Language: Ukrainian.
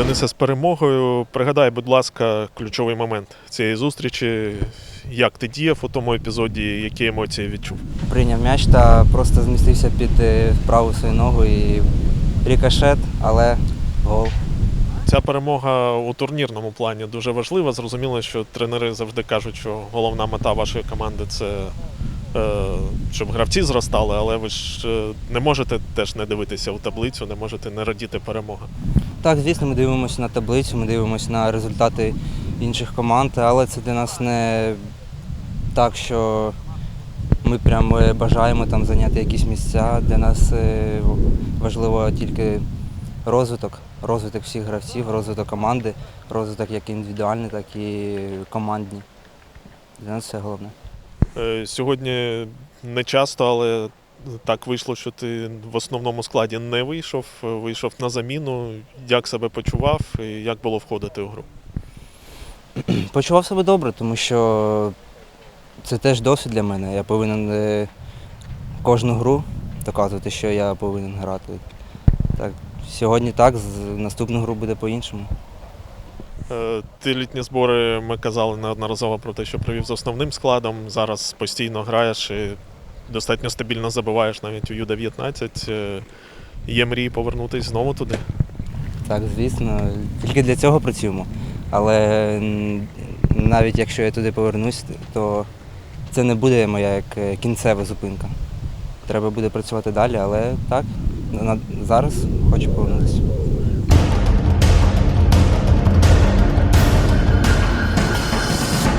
Денисе, з перемогою. Пригадай, будь ласка, ключовий момент цієї зустрічі. Як ти діяв у тому епізоді, які емоції відчув? Прийняв м'яч та просто змістився під е, праву свою ногу і рікошет, але гол. Ця перемога у турнірному плані дуже важлива. Зрозуміло, що тренери завжди кажуть, що головна мета вашої команди це е, щоб гравці зростали, але ви ж е, не можете теж не дивитися у таблицю, не можете не радіти перемога. Так, звісно, ми дивимося на таблицю, ми дивимося на результати інших команд, але це для нас не так, що ми прямо е, бажаємо там зайняти якісь місця. Для нас е, важливо тільки розвиток, розвиток всіх гравців, розвиток команди, розвиток як індивідуальний, так і командний. Для нас це головне. Е, Сьогодні не часто, але так вийшло, що ти в основному складі не вийшов, вийшов на заміну. Як себе почував і як було входити у гру? Почував себе добре, тому що це теж досвід для мене. Я повинен е, кожну гру доказувати, що я повинен грати. Так, сьогодні так, наступну гру буде по-іншому. Е, Ти літні збори ми казали неодноразово про те, що провів з основним складом. Зараз постійно граєш і достатньо стабільно забиваєш навіть у Ю-19. Е, Є мрії повернутися знову туди. Так, звісно, тільки для цього працюємо. Але навіть якщо я туди повернусь, то це не буде моя як е, кінцева зупинка. Треба буде працювати далі, але так, зараз хочу повернутися.